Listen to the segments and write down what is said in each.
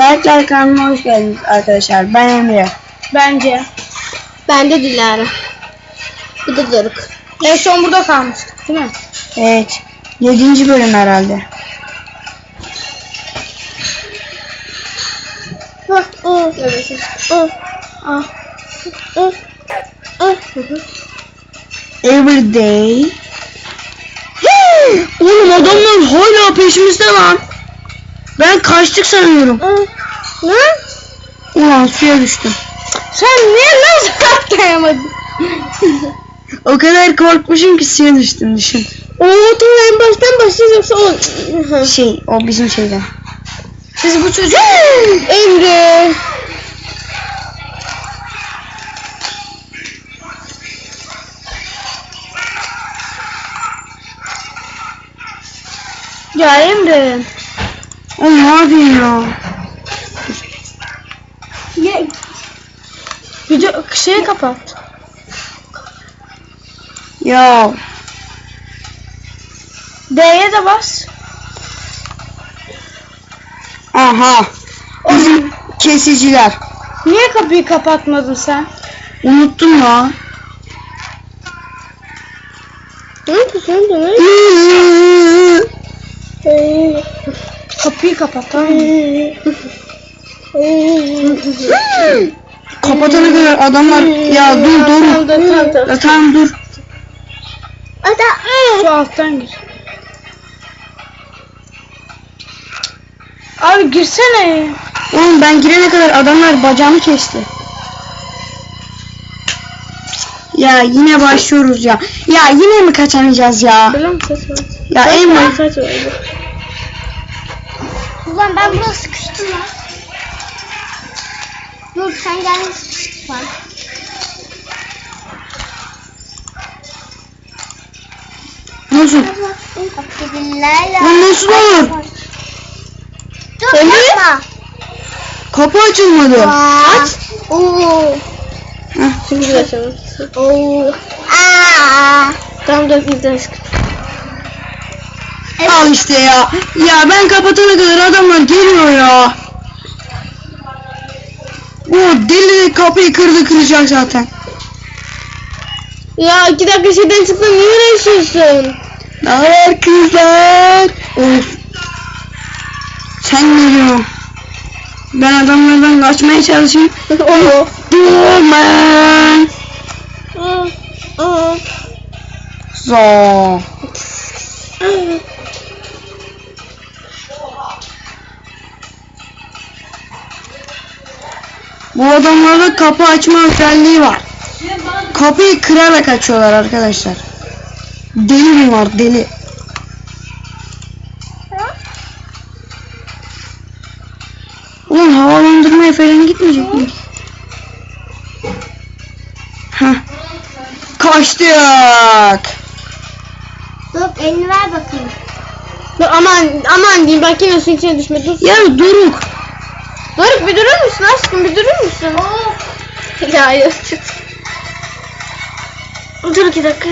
Berkler kanalına hoş geldiniz arkadaşlar. Ben Emre. Bence. Ben de Dilara. Bu da Doruk. En son burada kalmıştık değil mi? Evet. 7. bölüm herhalde. Ah, hı hı. Every day. Oğlum adamlar hala peşimizde lan. Ben kaçtık sanıyorum. Ne? Ulan suya düştüm. Sen niye nasıl atlayamadın? O kadar korkmuşum ki suya düştüm düşün. Oo tamam en baştan başlayacağız yoksa o... Şey o bizim şeyden. Siz bu çocuk... Emre. Ya Emre. Oğlum yapayım ya? Ya... Video şeyi kapat. Ya D'ye de bas. aha. Bizim kesiciler. Niye kapıyı kapatmadın sen? Unuttum ya. Ne yapıyorsun? Ne? Kapıyı kapat tamam mı? Kapatana kadar adamlar ya dur dur. Tamam, tamam. Ya tamam dur. Ada. Şu alttan gir. Abi girsene. Oğlum ben girene kadar adamlar bacağımı kesti. Ya yine başlıyoruz ya. Ya yine mi kaçamayacağız ya? Ya Emre. Ulan ben buna sıkıştım lan. Dur sen gel sıkıştın lan. Nasıl? Lan nasıl olur? Dur Emre? yapma. Kapı açılmadı. Aç. Oo. Heh. Şimdi açalım. Oo. Aa. Tamam dur bir daha sık. Al işte ya. Ya ben kapatana kadar adamlar geliyor ya. O deli de kapıyı kırdı kıracak zaten. Ya iki dakika şeyden çıktın niye uğraşıyorsun? Ne haber kızlar? Of. Sen ne diyorsun? Ben adamlardan kaçmaya çalışayım. Oo. Dur man. Bu adamlarda kapı açma özelliği var. Kapıyı kırarak açıyorlar arkadaşlar. Deli bunlar deli. Ulan havalandırmaya falan gitmeyecek mi? Heh. Kaçtık. Dur elini ver bakayım. Dur aman aman diyeyim bak yine suyun içine düşme dur. Ya Doruk. Doruk bir durur musun aşkım bir durur musun? Ya hayır. Dur iki dakika.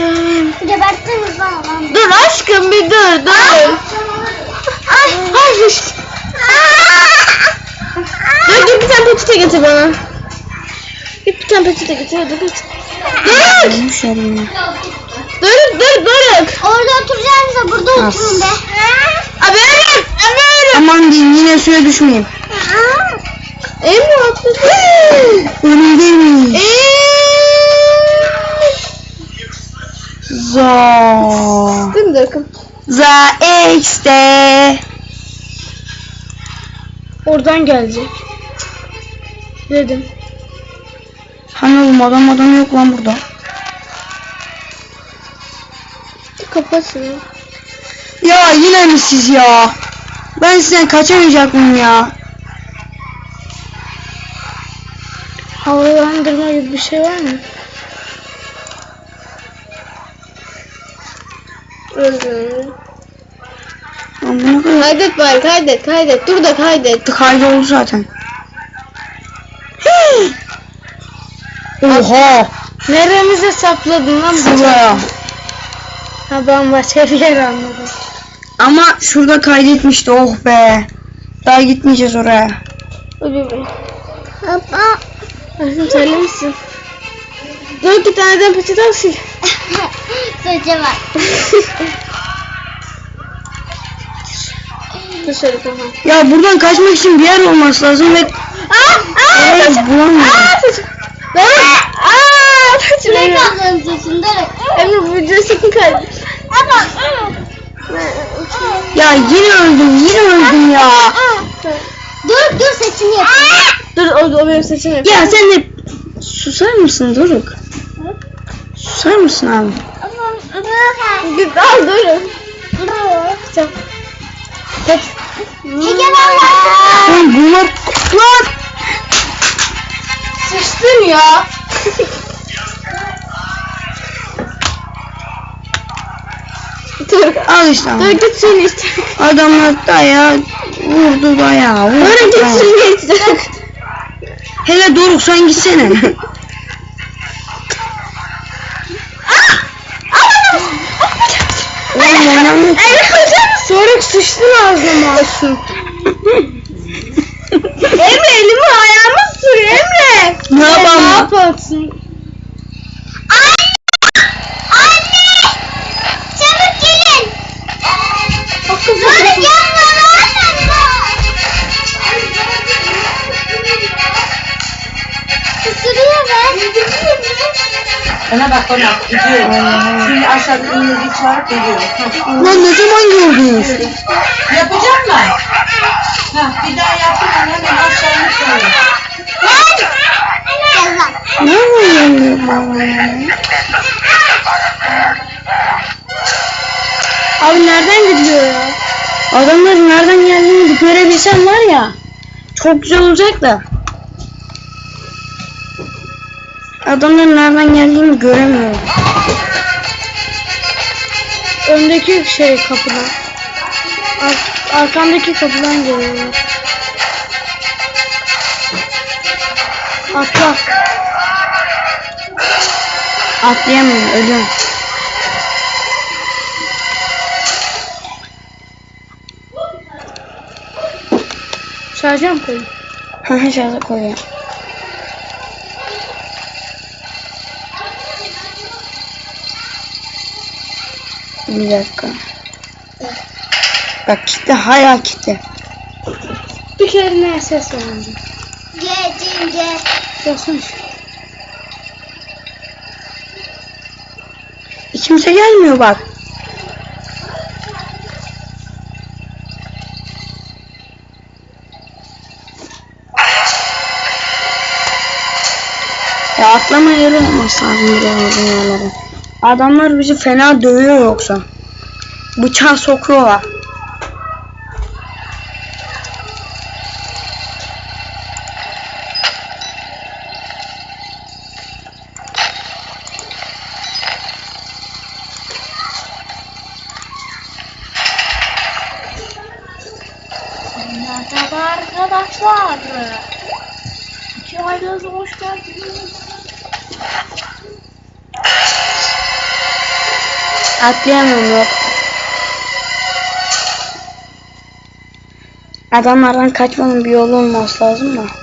Geberttiniz lan adam. Dur aşkım bir dur dur. Ay ay. Dur dur bir tane peçete getir bana. Git bir tane peçete getir hadi git. Dur. Dur dur Doruk. Orada oturacağınıza burada As. oturun be. Abi Emre. Aman diyeyim yine suya düşmeyeyim. Emre atladı. Önümdeyim. Eee. Za. Değil mi Doruk'um? Za işte. Oradan gelecek. Dedim. Hani oğlum adam adam yok lan burada. Şunu. Ya yine mi siz ya? Ben sizden kaçamayacak mıyım ya? Havalandırma gibi bir şey var mı? Öldüm. Lan bu ne kadar Kaydet bari kaydet kaydet. Dur da kaydet. kaydoldu zaten. Oha! Neremize sapladın lan? Şuraya. Ha ben başka bir yer anladım. Ama şurada kaydetmişti oh be. Daha gitmeyeceğiz oraya. Uy Aşkım terlemişsin. Dur iki taneden peçete al sil. Saça bak. Dur şöyle tamam. Ya buradan kaçmak için bir yer olması lazım ve Aa, aa, Evet, saçım. bulamıyorum. Aa, saçım. Aa, aa, saçım. Ne kaldın saçında? Emre bu sakın kaydet. Ama. ya yine öldüm yine öldüm ya. Dur dur saçını yapayım. Dur o, o benim saçım yapıyor. Ya sen de susar mısın Doruk? Susar mısın abi? Al durun. Tamam. Var. Lan bunlar lan Sıçtın ya. Dur. al işte Dur git suyunu iç. Adamlar daya vurdu daya vurdu. Dur git suyunu iç. Hele Doruk sen gitsene. Oğlum oynamıyor. Sonra sıçtın ağzıma. Emre elimi ayağıma sürüyor Emre. Ne Ne yapalım? yaparsın? Ona bak ona gidiyor. Şimdi aşağıda iğneci çağırıp geliyor. Lan ne zaman gördünüz? Yapacak mı? Ha, bir daha yaptım hemen aşağı iniyor. Gel lan. Ne oluyor? Abi nereden gidiyor ya? Adamların nereden geldiğini görebilsem var ya. Çok güzel olacak da. Adamların nereden geldiğini göremiyorum. Öndeki şey kapıdan. Ar- arkandaki kapıdan geliyorlar. Atla. Atlayamıyorum, ölüyorum. Şarja mı koyayım? Hı hı şurada koyuyorum. Bir dakika. Bak kitle hala kitle. Bir kere ne ses alındı. Geçince. Yazsana. Kimse gelmiyor bak. Ya atlama yeri olması lazım buraların yerlere. Adamlar bizi fena dövüyor yoksa. Bıçağı sokuyorlar. Atlayamıyorum yok. Adamlardan kaçmanın bir yolu olması lazım da.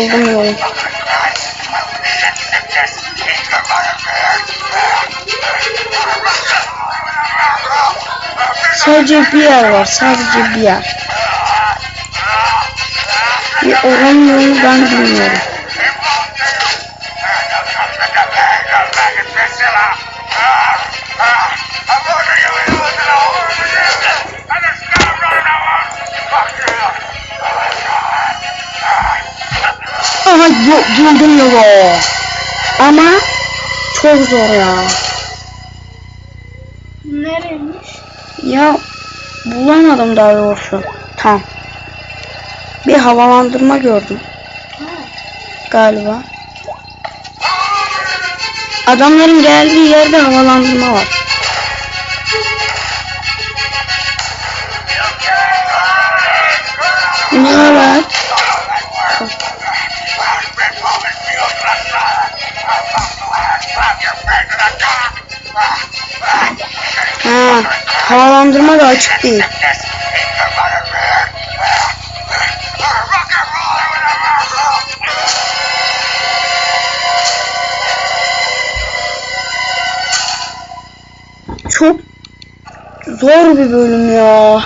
Buldum. Sadece bir yer var. Sadece bir yer. Oranın yolunu ben bilmiyorum. Bu- buldum yolu. Ama çok zor ya. Nereymiş? Ya bulamadım daha doğrusu. Tam. Bir havalandırma gördüm. Galiba. Adamların geldiği yerde havalandırma var. Ne var? Ha, havalandırma da açık değil. Çok zor bir bölüm ya.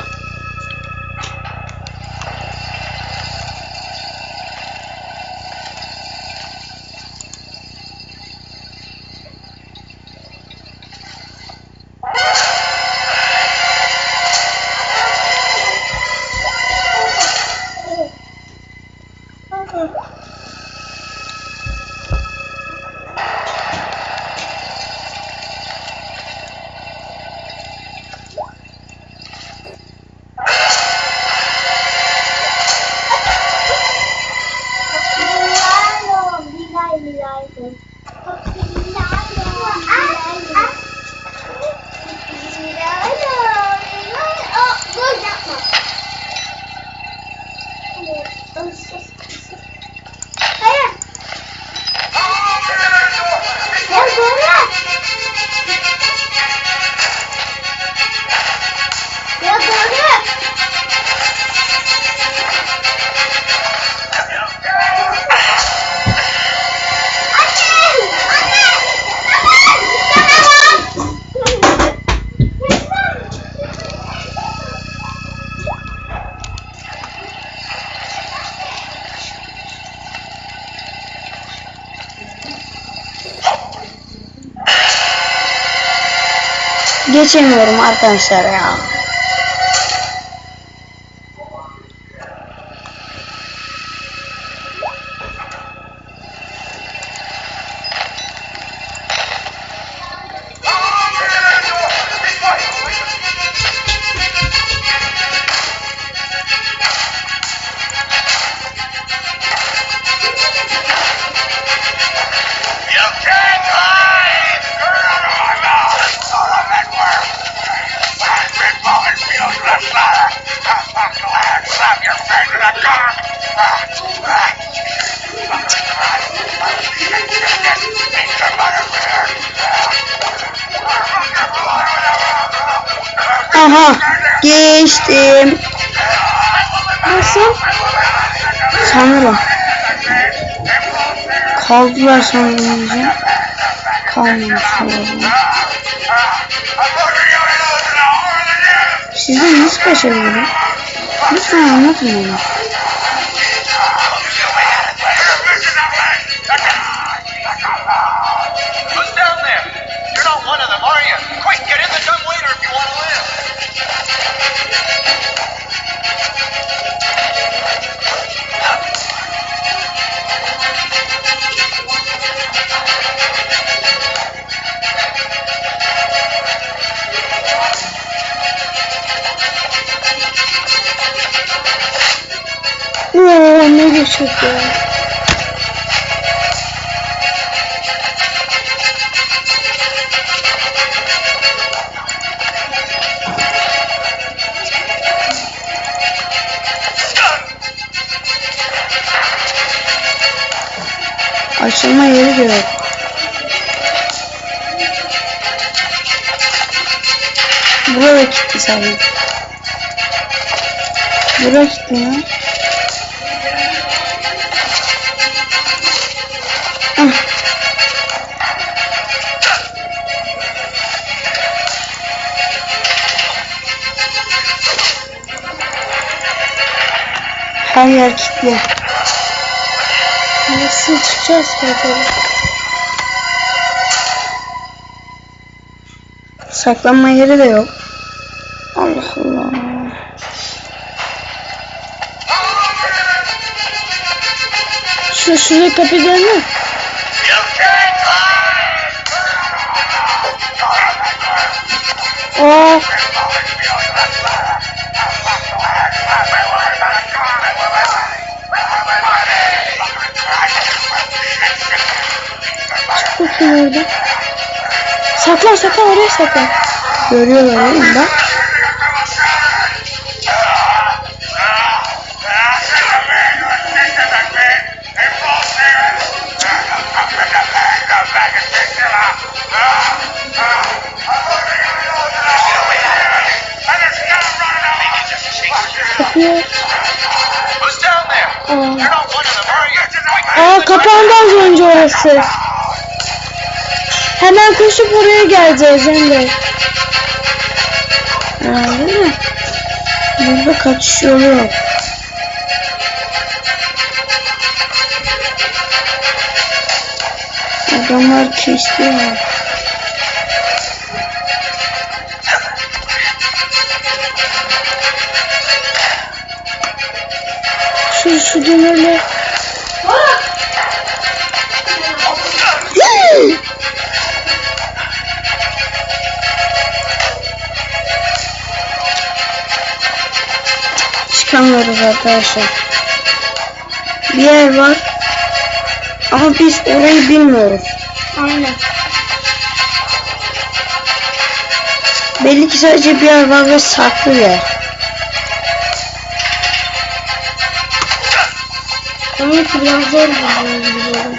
Geçemiyorum arkadaşlar ya. Aha geçtim. Nasıl? Sanırım. Kaldılar sanırım. Kalmamış olabilir. Sizden nasıl kaçabilirim? Lütfen anlatın bana. Oo ne geçiyor ya. Açılma yeri de yok. Burada kilitli sadece. Burası kilitli ya. Her yer kilitli. Nasıl çıkacağız acaba? Saklanma yeri de yok. Allah Allah. Şu şuraya kapı gelme. Oh. Bakayım orada. Saklan saklan oraya saklan. Görüyorlar oğlum bak. Kapıyı. Aa, aa kapandı az önce orası. Hemen koşup oraya geleceğiz. Herhalde de. Burada kaçış yolu yok. Adamlar kestiler. Şu şu demirle. Çıkamıyoruz arkadaşlar. Bir yer var. Ama biz orayı bilmiyoruz. Aynen. Belli ki sadece bir yer var ve saklı bir yer. Ki biraz zor buluyoruz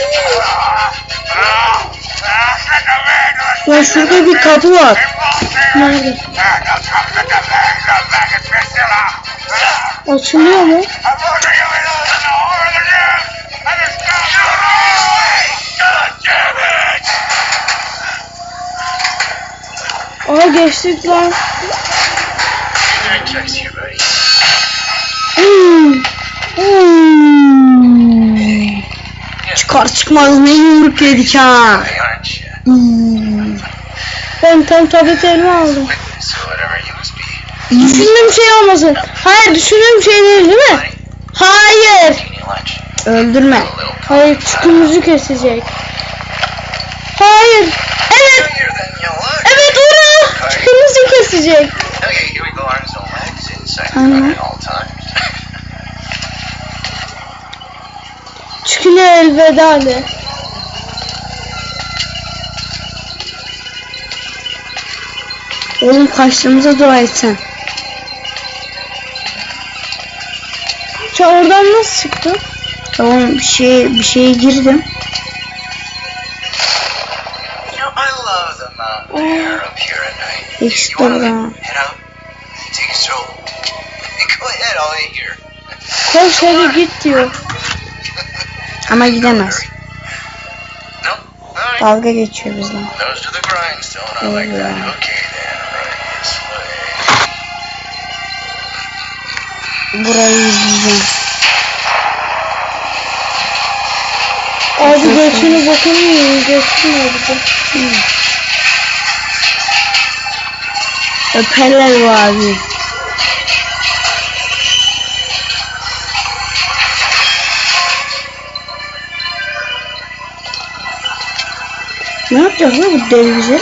Şurada bir kapı var. Nerede? Açılıyor mu? Aa geçtik lan. Hmm. Hmm. Çıkar çıkmaz ne yumruk yedik ha. Ben tam tablet elime aldım. Düşündüğüm şey olmasın. Hayır düşündüğüm şey değil değil mi? Hayır. Öldürme. Hayır çükümüzü kesecek. Hayır. Evet. Evet onu. Çükümüzü kesecek. Tamam. Çüküne elveda de. Oğlum kaçtığımıza dua etsen. Sen oradan nasıl çıktın? Tamam bir şey bir şeye girdim. You know, I love the mountain air up here at night. İşte You wanna ben. head out? Take a stroll. Go ahead, I'll wait here. Koş hadi git diyor. Ama gidemez. Dalga geçiyor bizle. Nose Burayı izleyeceğim. Abi bakın mı? Götün nerede? Öperler bu abi. Ne yapacak lan bu deli bize?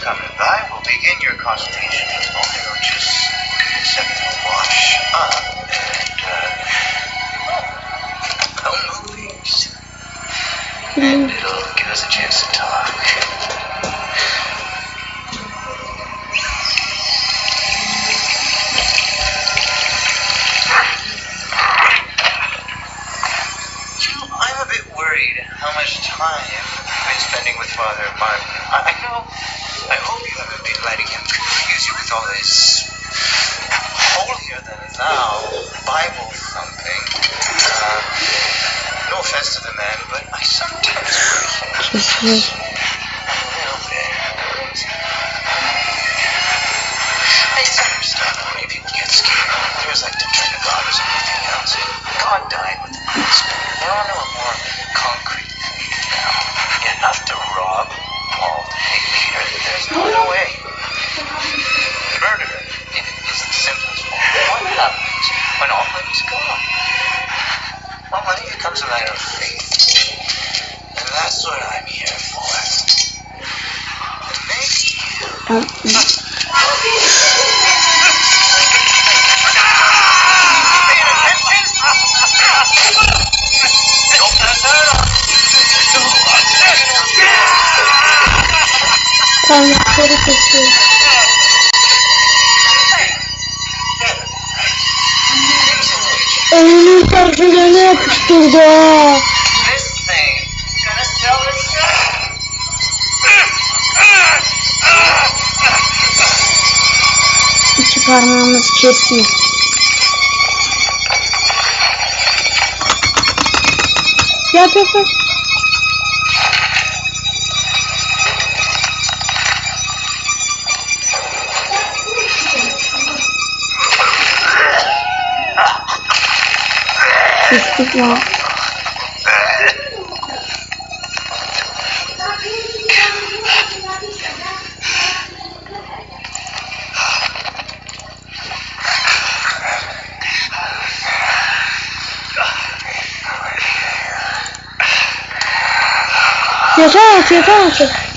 us a chance. Yes. Yukarı kaçıyor. Elinin parçalarına yapıştırdı. İki parmağımız kesin. Yap yap yap. Düştük ya. Yeter artık, yeter artık.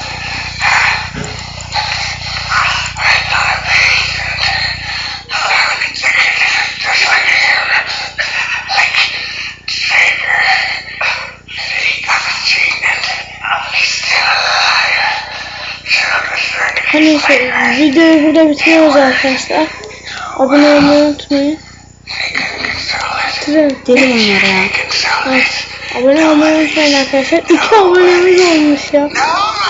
bitmiyoruz arkadaşlar. Abone olmayı unutmayın. Tren deli bunlar ya. Abone olmayı unutmayın arkadaşlar. İki abonemiz olmuş ya.